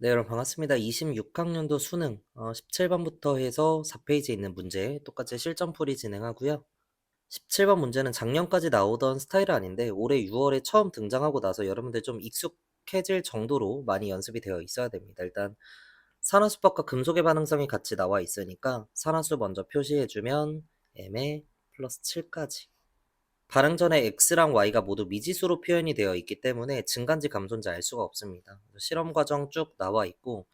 네, 여러분 반갑습니다. 26학년도 수능 어, 17번부터 해서 4페이지에 있는 문제 똑같이 실전풀이 진행하고요. 17번 문제는 작년까지 나오던 스타일은 아닌데 올해 6월에 처음 등장하고 나서 여러분들 좀 익숙해질 정도로 많이 연습이 되어 있어야 됩니다. 일단 산화수법과 금속의 반응성이 같이 나와 있으니까 산화수 먼저 표시해주면 m에 플러스 7까지 반응 전에 x랑 y가 모두 미지수로 표현이 되어 있기 때문에 증가인지 감소인지 알 수가 없습니다. 실험 과정 쭉 나와 있고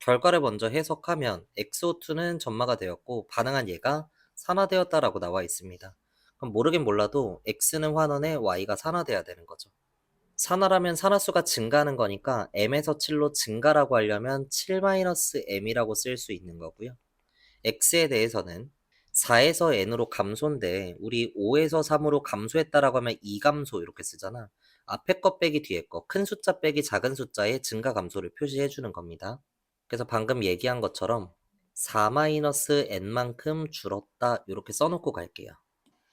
결과를 먼저 해석하면 XO2는 점마가 되었고 반응한 얘가 산화되었다라고 나와 있습니다. 그럼 모르긴 몰라도 X는 환원에 Y가 산화돼야 되는 거죠. 산화라면 산화수가 증가하는 거니까 M에서 7로 증가라고 하려면 7-M이라고 쓸 수 있는 거고요. X에 대해서는 4에서 n으로 감소인데 우리 5에서 3으로 감소했다라고 하면 2감소 이렇게 쓰잖아. 앞에 거 빼기 뒤에 거, 큰 숫자 빼기 작은 숫자의 증가 감소를 표시해 주는 겁니다. 그래서 방금 얘기한 것처럼 4-n만큼 줄었다 이렇게 써놓고 갈게요.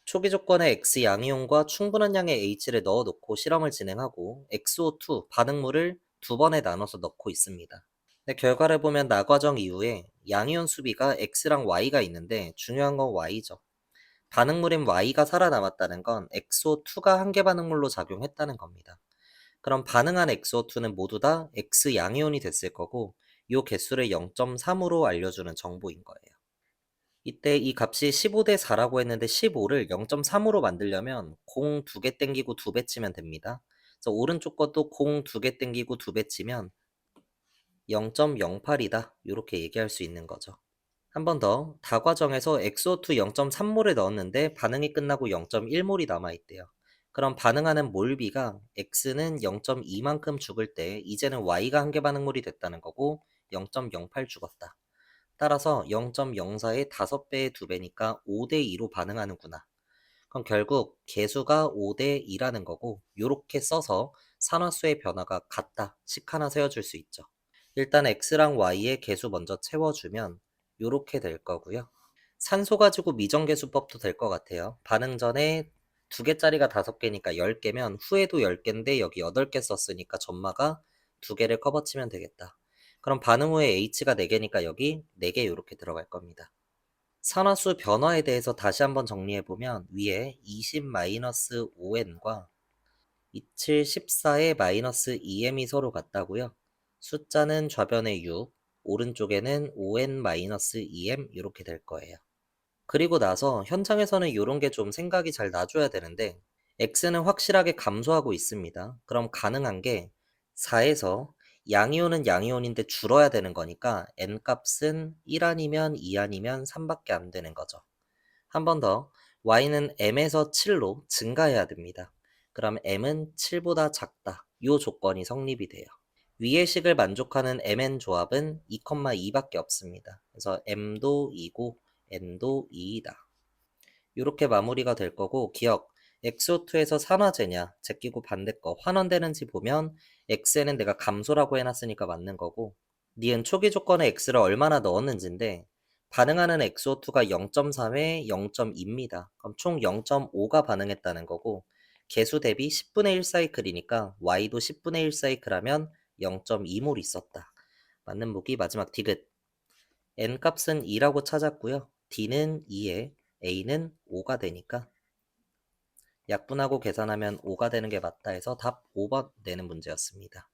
초기 조건에 x 양이온과 충분한 양의 h를 넣어놓고 실험을 진행하고 XO2 반응물을 두 번에 나눠서 넣고 있습니다. 네, 결과를 보면 나과정 이후에 양이온 수비가 X랑 Y가 있는데 중요한 건 Y죠. 반응물인 Y가 살아남았다는 건 XO2가 한계 반응물로 작용했다는 겁니다. 그럼 반응한 XO2는 모두 다 X 양이온이 됐을 거고 이 개수를 0.3으로 알려주는 정보인 거예요. 이때 이 값이 15대 4라고 했는데 15를 0.3으로 만들려면 0두개 땡기고 두 배 치면 됩니다. 그래서 오른쪽 것도 0두개 땡기고 두 배 치면 0.08이다. 이렇게 얘기할 수 있는 거죠. 한 번 더, 다과정에서 XO2 0.3몰을 넣었는데 반응이 끝나고 0.1몰이 남아있대요. 그럼 반응하는 몰비가 X는 0.2만큼 죽을 때 이제는 Y가 한계 반응물이 됐다는 거고 0.08 죽었다. 따라서 0.04의 5배의 2배니까 5대2로 반응하는구나. 그럼 결국 개수가 5대2라는 거고 이렇게 써서 산화수의 변화가 같다. 식 하나 세워줄 수 있죠. 일단 x랑 y의 개수 먼저 채워주면 이렇게 될 거고요. 산소 가지고 미정계수법도 될 것 같아요. 반응 전에 두 개짜리가 다섯 개니까 10개면 후에도 10개인데 여기 8개 썼으니까 점마가 두 개를 커버치면 되겠다. 그럼 반응 후에 h가 4개니까 여기 4개 이렇게 들어갈 겁니다. 산화수 변화에 대해서 다시 한번 정리해 보면 위에 20-5n과 27, 14의 마이너스 2m이 서로 같다고요. 숫자는 좌변에 6, 오른쪽에는 5n-2m 이렇게 될 거예요. 그리고 나서 현장에서는 이런 게 좀 생각이 잘 나줘야 되는데 x는 확실하게 감소하고 있습니다. 그럼 가능한 게 4에서 양이온은 양이온인데 줄어야 되는 거니까 n 값은 1 아니면 2 아니면 3밖에 안 되는 거죠. 한 번 더 y는 m에서 7로 증가해야 됩니다. 그럼 m은 7보다 작다. 이 조건이 성립이 돼요. 위의 식을 만족하는 mn 조합은 2,2밖에 없습니다. 그래서 m도 2고 n도 2이다. 이렇게 마무리가 될 거고 기억 XO2에서 산화제냐 제끼고 반대 거 환원되는지 보면 X에는 내가 감소라고 해놨으니까 맞는 거고 니은 초기 조건에 X를 얼마나 넣었는지인데 반응하는 XO2가 0.3에 0.2입니다. 그럼 총 0.5가 반응했다는 거고 개수 대비 10분의 1 사이클이니까 Y도 10분의 1 사이클하면 0.2몰 있었다. 맞는 보기 마지막 디귿. n 값은 2라고 찾았고요. d는 2에 a는 5가 되니까 약분하고 계산하면 5가 되는 게 맞다 해서 답 5번 내는 문제였습니다.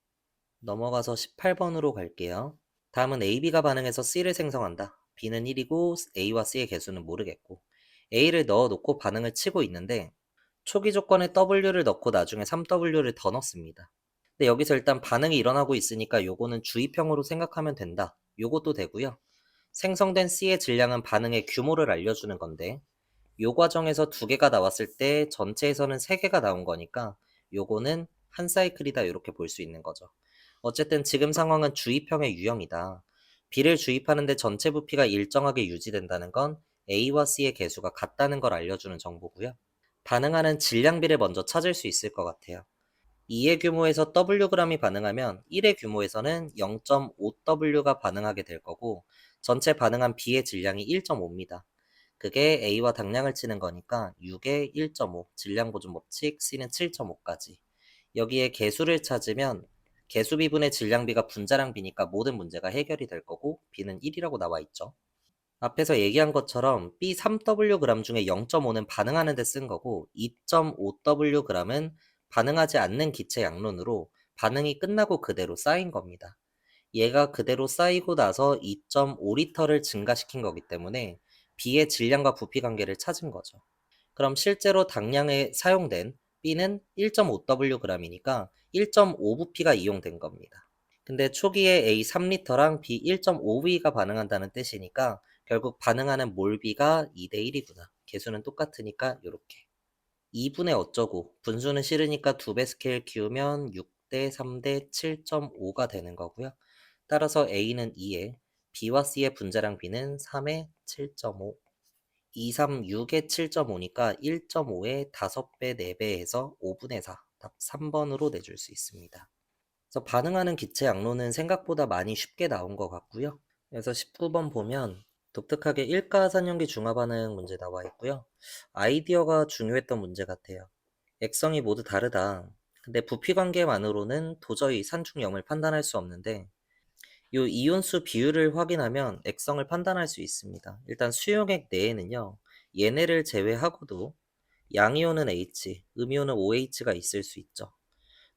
넘어가서 18번으로 갈게요. 다음은 AB가 반응해서 C를 생성한다. B는 1이고 A와 C의 개수는 모르겠고 A를 넣어놓고 반응을 치고 있는데 초기 조건에 W를 넣고 나중에 3W를 더 넣습니다. 근데 여기서 일단 반응이 일어나고 있으니까 요거는 주입형으로 생각하면 된다. 요것도 되고요. 생성된 C의 질량은 반응의 규모를 알려주는 건데 요 과정에서 두 개가 나왔을 때 전체에서는 세 개가 나온 거니까 요거는 한 사이클이다 이렇게 볼 수 있는 거죠. 어쨌든 지금 상황은 주입형의 유형이다. B를 주입하는데 전체 부피가 일정하게 유지된다는 건 A와 C의 개수가 같다는 걸 알려주는 정보고요. 반응하는 질량비를 먼저 찾을 수 있을 것 같아요. 2의 규모에서 Wg이 반응하면 1의 규모에서는 0.5W가 반응하게 될 거고 전체 반응한 B의 질량이 1.5입니다. 그게 A와 당량을 치는 거니까 6에 1.5 질량 보존 법칙 C는 7.5까지 여기에 개수를 찾으면 개수 비분의 질량 비가 분자량 비니까 모든 문제가 해결이 될 거고 B는 1이라고 나와 있죠. 앞에서 얘기한 것처럼 B 3W 중에 0.5는 반응하는 데 쓴 거고 2.5W 은 반응하지 않는 기체 양론으로 반응이 끝나고 그대로 쌓인 겁니다. 얘가 그대로 쌓이고 나서 2.5리터를 증가시킨 거기 때문에 B의 질량과 부피 관계를 찾은 거죠. 그럼 실제로 당량에 사용된 B는 1.5Wg이니까 1.5부피가 이용된 겁니다. 근데 초기에 A 3리터랑 B 1.5V가 반응한다는 뜻이니까 결국 반응하는 몰비가 2대 1이구나. 개수는 똑같으니까 이렇게. 2분의 어쩌고 분수는 싫으니까 2배 스케일 키우면 6대 3대 7.5가 되는 거고요. 따라서 A는 2에 B와 C의 분자량 B는 3에 7.5 2, 3, 6에 7.5니까 1.5에 5배, 4배 해서 5분의 4. 답 3번으로 내줄 수 있습니다. 그래서 반응하는 기체 양로는 생각보다 많이 쉽게 나온 것 같고요. 그래서 19번 보면 독특하게 일가산연기 중화 반응 문제 나와 있고요. 아이디어가 중요했던 문제 같아요. 액성이 모두 다르다. 근데 부피 관계만으로는 도저히 산중염을 판단할 수 없는데 이 이온수 비율을 확인하면 액성을 판단할 수 있습니다. 일단 수용액 내에는요. 얘네를 제외하고도 양이온은 H, 음이온은 OH가 있을 수 있죠.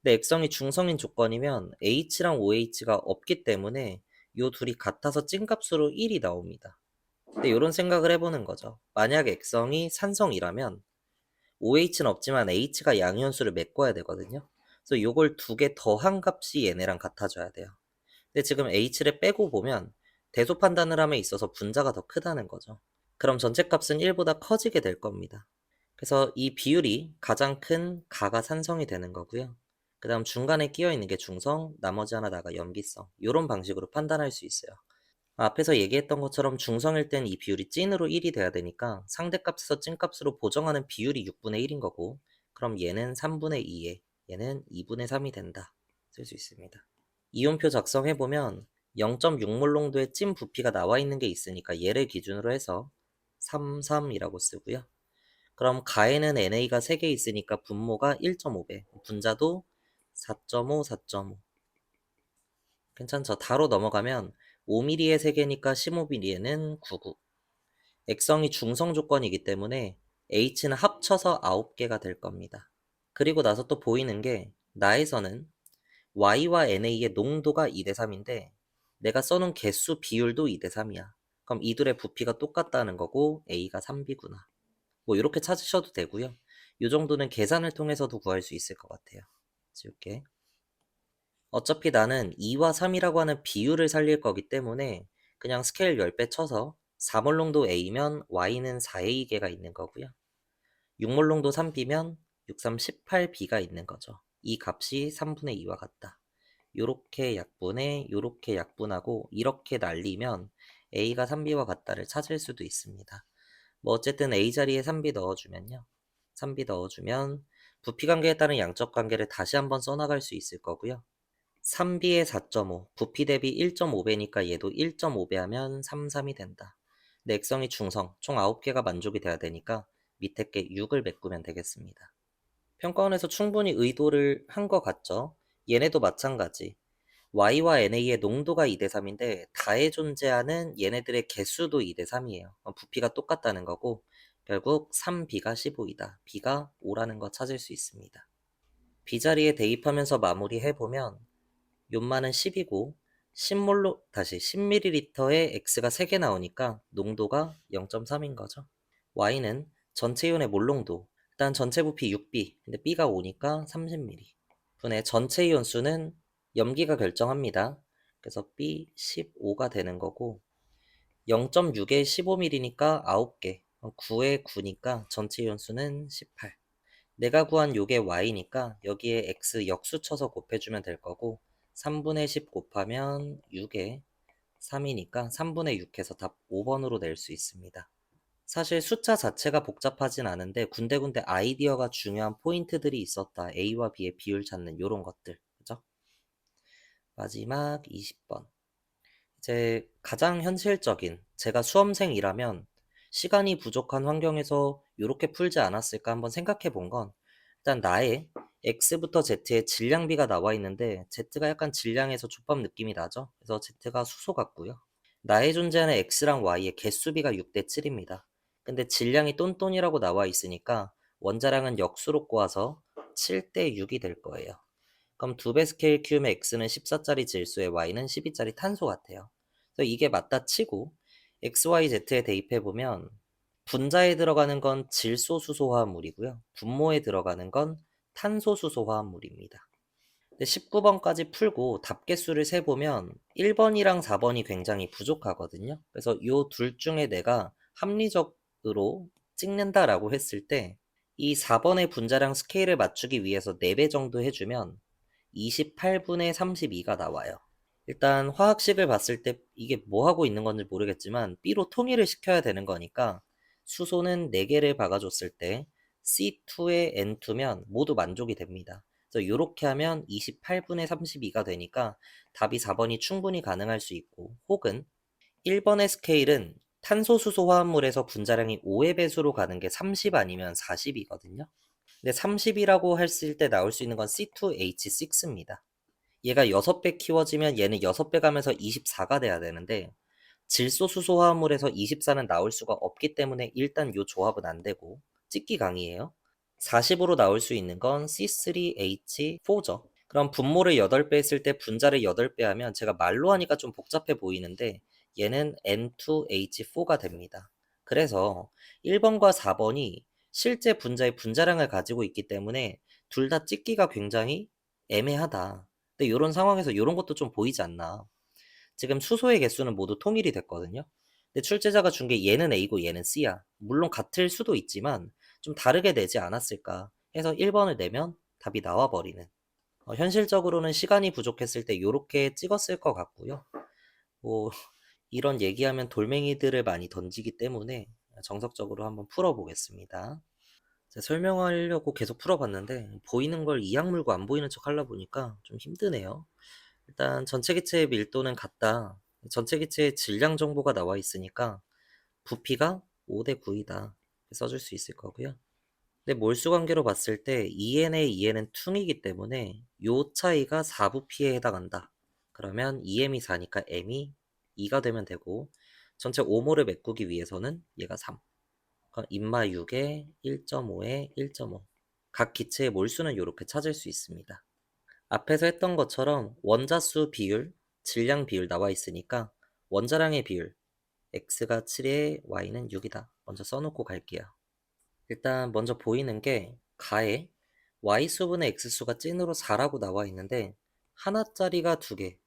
근데 액성이 중성인 조건이면 H랑 OH가 없기 때문에 이 둘이 같아서 찐값으로 1이 나옵니다. 근데 이런 생각을 해보는 거죠. 만약 액성이 산성이라면 OH는 없지만 H가 양이온수를 메꿔야 되거든요. 그래서 이걸 두 개 더한 값이 얘네랑 같아져야 돼요. 근데 지금 H를 빼고 보면 대소 판단을 함에 있어서 분자가 더 크다는 거죠. 그럼 전체 값은 1보다 커지게 될 겁니다. 그래서 이 비율이 가장 큰 가가 산성이 되는 거고요. 그 다음 중간에 끼어 있는 게 중성, 나머지 하나 나가 염기성. 이런 방식으로 판단할 수 있어요. 앞에서 얘기했던 것처럼 중성일 땐 이 비율이 찐으로 1이 돼야 되니까 상대값에서 찐값으로 보정하는 비율이 6분의 1인 거고 그럼 얘는 3분의 2에 얘는 2분의 3이 된다. 쓸 수 있습니다. 이온표 작성해보면 0.6몰 농도의 찐 부피가 나와 있는 게 있으니까 얘를 기준으로 해서 33이라고 쓰고요. 그럼 가에는 NA가 3개 있으니까 분모가 1.5배, 분자도 4.5, 4.5. 괜찮죠? 다로 넘어가면 5mm에 3개니까 15mm에는 99. 액성이 중성 조건이기 때문에 H는 합쳐서 9개가 될 겁니다. 그리고 나서 또 보이는 게 나에서는 Y와 NA의 농도가 2대 3인데 내가 써놓은 개수 비율도 2대 3이야. 그럼 이 둘의 부피가 똑같다는 거고 A가 3B구나. 뭐 이렇게 찾으셔도 되고요. 이 정도는 계산을 통해서도 구할 수 있을 것 같아요. 지울게. 어차피 나는 2와 3이라고 하는 비율을 살릴 거기 때문에 그냥 스케일 10배 쳐서 4몰농도 A면 Y는 4A개가 있는 거고요. 6몰농도 3B면 6, 3, 18B가 있는 거죠. 이 값이 3분의 2와 같다. 요렇게 약분해 요렇게 약분하고 이렇게 날리면 A가 3B와 같다를 찾을 수도 있습니다. 뭐 어쨌든 A 자리에 3B 넣어주면요. 3B 넣어주면 부피 관계에 따른 양적 관계를 다시 한번 써나갈 수 있을 거고요. 3B에 4.5, 부피 대비 1.5배니까 얘도 1.5배 하면 3, 3이 된다. 근데 액성이 중성, 총 9개가 만족이 돼야 되니까 밑에 게 6을 메꾸면 되겠습니다. 평가원에서 충분히 의도를 한 것 같죠? 얘네도 마찬가지. Y와 NA의 농도가 2대 3인데 다에 존재하는 얘네들의 개수도 2대 3이에요. 부피가 똑같다는 거고 결국 3B가 15이다. B가 5라는 거 찾을 수 있습니다. B 자리에 대입하면서 마무리해보면 요만은 10이고 10몰로 다시 10ml에 X가 3개 나오니까 농도가 0.3인 거죠. Y는 전체 이온의 몰농도 일단 전체 부피 6B 근데 B가 5니까 30ml 분의 전체 이온 수는 염기가 결정합니다. 그래서 B 15가 되는 거고 0.6에 15ml니까 9개 9에 9니까 전체 이온 수는 18 내가 구한 요게 Y니까 여기에 X 역수 쳐서 곱해주면 될 거고 3분의 10 곱하면 6에 3이니까 3분의 6 해서 답 5번으로 낼 수 있습니다. 사실 숫자 자체가 복잡하진 않은데 군데군데 아이디어가 중요한 포인트들이 있었다. A와 B의 비율 찾는 요런 것들. 그죠? 마지막 20번. 이제 가장 현실적인 제가 수험생이라면 시간이 부족한 환경에서 이렇게 풀지 않았을까 한번 생각해 본 건 일단 나의 X부터 Z의 질량비가 나와 있는데 Z가 약간 질량에서 족밥 느낌이 나죠? 그래서 Z가 수소 같고요. 나에 존재하는 X랑 Y의 개수비가 6대 7입니다. 근데 질량이 똔똔이라고 나와 있으니까 원자량은 역수로 꼬아서 7대 6이 될 거예요. 그럼 두 배 스케일 키우면 X는 14짜리 질소에 Y는 12짜리 탄소 같아요. 그래서 이게 맞다 치고 X, Y, Z에 대입해 보면 분자에 들어가는 건 질소 수소 화합물이고요. 분모에 들어가는 건 탄소 수소 화합물입니다. 19번까지 풀고 답개수를 세보면 1번이랑 4번이 굉장히 부족하거든요. 그래서 이 둘 중에 내가 합리적으로 찍는다라고 했을 때 이 4번의 분자량 스케일을 맞추기 위해서 4배 정도 해주면 28분의 32가 나와요. 일단 화학식을 봤을 때 이게 뭐 하고 있는 건지 모르겠지만 B로 통일을 시켜야 되는 거니까 수소는 4개를 박아줬을 때 C2에 N2면 모두 만족이 됩니다. 그래서 이렇게 하면 28분의 32가 되니까 답이 4번이 충분히 가능할 수 있고 혹은 1번의 스케일은 탄소 수소 화합물에서 분자량이 5의 배수로 가는 게 30 아니면 40이거든요. 근데 30이라고 했을 때 나올 수 있는 건 C2H6입니다. 얘가 6배 키워지면 얘는 6배 가면서 24가 돼야 되는데 질소 수소 화합물에서 24는 나올 수가 없기 때문에 일단 요 조합은 안 되고 찍기 강이에요. 40으로 나올 수 있는 건 C3H4죠. 그럼 분모를 8배 했을 때 분자를 8배 하면 제가 말로 하니까 좀 복잡해 보이는데 얘는 N2H4가 됩니다. 그래서 1번과 4번이 실제 분자의 분자량을 가지고 있기 때문에 둘 다 찍기가 굉장히 애매하다. 근데 이런 상황에서 이런 것도 좀 보이지 않나. 지금 수소의 개수는 모두 통일이 됐거든요. 근데 출제자가 준 게 얘는 A고 얘는 C야. 물론 같을 수도 있지만 좀 다르게 내지 않았을까 해서 1번을 내면 답이 나와버리는. 어, 현실적으로는 시간이 부족했을 때 이렇게 찍었을 것 같고요. 뭐 이런 얘기하면 돌멩이들을 많이 던지기 때문에 정석적으로 한번 풀어보겠습니다. 설명하려고 계속 풀어봤는데 보이는 걸 이악 물고 안 보이는 척 하려 보니까 좀 힘드네요. 일단 전체 기체의 밀도는 같다. 전체 기체의 질량 정보가 나와 있으니까 부피가 5대 9이다. 써줄 수 있을 거고요. 근데 몰수 관계로 봤을 때 EN의 EN은 퉁이기 때문에 요 차이가 4부피에 해당한다. 그러면 EM이 4니까 M이 2가 되면 되고 전체 5몰을 메꾸기 위해서는 얘가 3. 그러니까 인마 6에 1.5에 1.5. 각 기체의 몰수는 이렇게 찾을 수 있습니다. 앞에서 했던 것처럼 원자수 비율, 질량 비율 나와 있으니까 원자량의 비율 x가 7에 y는 6이다. 먼저 써놓고 갈게요. 일단 먼저 보이는 게 가에 y수분의 x수가 찐으로 4라고 나와 있는데 하나짜리가 2개.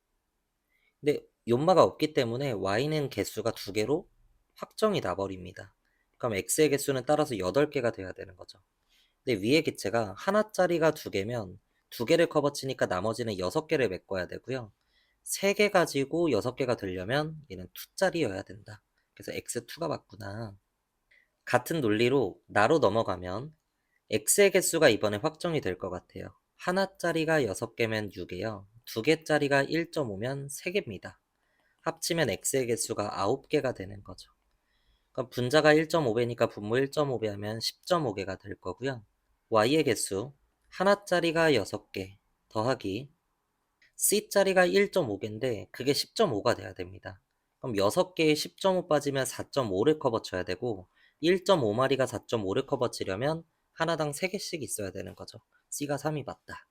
근데 연마가 없기 때문에 y는 개수가 2개로 확정이 나버립니다. 그럼 x의 개수는 따라서 8개가 돼야 되는 거죠. 근데 위의 기체가 하나짜리가 2개면 2개를 커버치니까 나머지는 6개를 메꿔야 되고요. 3개 가지고 6개가 되려면 얘는 2짜리여야 된다. 그래서 x2가 맞구나. 같은 논리로 나로 넘어가면 x의 개수가 이번에 확정이 될 것 같아요. 하나짜리가 6개면 6개요. 2개짜리가 1.5면 3개입니다. 합치면 x의 개수가 9개가 되는 거죠. 그럼 분자가 1.5배니까 분모 1.5배 하면 10.5개가 될 거고요. y의 개수 하나짜리가 6개 더하기 C짜리가 1.5개인데 그게 10.5가 돼야 됩니다. 그럼 6개에 10.5 빠지면 4.5를 커버 쳐야 되고 1.5마리가 4.5를 커버 치려면 하나당 3개씩 있어야 되는 거죠. C가 3이 맞다.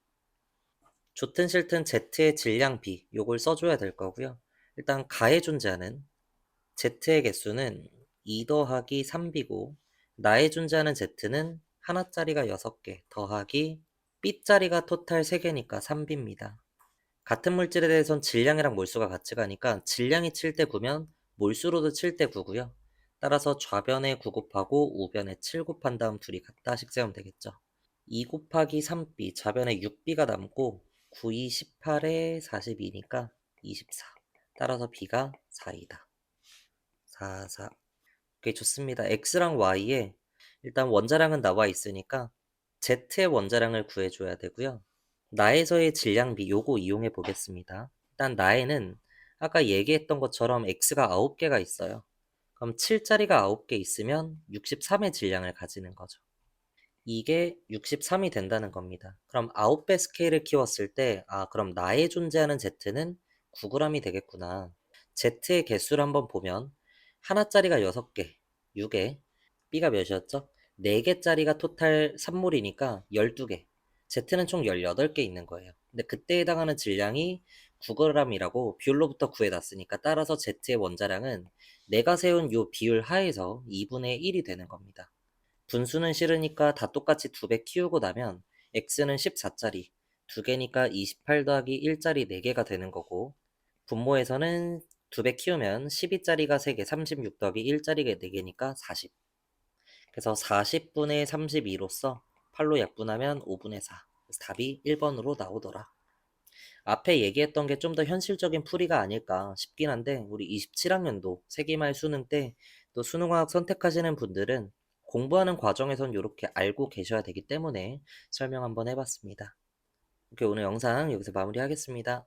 좋든 싫든 Z의 질량 B 요걸 써줘야 될 거고요. 일단 가에 존재하는 Z의 개수는 2 더하기 3B고 나에 존재하는 Z는 하나짜리가 6개 더하기 B짜리가 토탈 3개니까 3B입니다. 같은 물질에 대해선 질량이랑 몰수가 같이 가니까 질량이 7대 9면 몰수로도 7대 9고요. 따라서 좌변에 9 곱하고 우변에 7 곱한 다음 둘이 같다식 세우면 되겠죠. 2 곱하기 3b 좌변에 6b가 남고 9, 2, 18에 42니까 24. 따라서 b가 4이다. 4, 4. 오케이 좋습니다. x랑 y에 일단 원자량은 나와 있으니까 z의 원자량을 구해줘야 되고요. 나에서의 질량비 요거 이용해 보겠습니다. 일단 나에는 아까 얘기했던 것처럼 x가 9개가 있어요. 그럼 7짜리가 9개 있으면 63의 질량을 가지는 거죠. 이게 63이 된다는 겁니다. 그럼 9배 스케일을 키웠을 때, 아, 그럼 나에 존재하는 Z는 9g이 되겠구나. Z의 개수를 한번 보면, 하나짜리가 6개, 6에, B가 몇이었죠? 4개짜리가 토탈 산몰이니까 12개. Z는 총 18개 있는 거예요. 근데 그때 해당하는 질량이 9g이라고 비율로부터 구해놨으니까 따라서 Z의 원자량은 내가 세운 요 비율 하에서 2분의 1이 되는 겁니다. 분수는 싫으니까 다 똑같이 2배 키우고 나면 x는 14짜리, 2개니까 28 더하기 1짜리 4개가 되는 거고 분모에서는 2배 키우면 12짜리가 3개, 36 더하기 1짜리가 4개니까 40. 그래서 40분의 32로서 8로 약분하면 5분의 4. 그래서 답이 1번으로 나오더라. 앞에 얘기했던 게 좀 더 현실적인 풀이가 아닐까 싶긴 한데 우리 27학년도 세기말 수능 때 또 수능화학 선택하시는 분들은 공부하는 과정에선 이렇게 알고 계셔야 되기 때문에 설명 한번 해봤습니다. 오케이, 오늘 영상 여기서 마무리하겠습니다.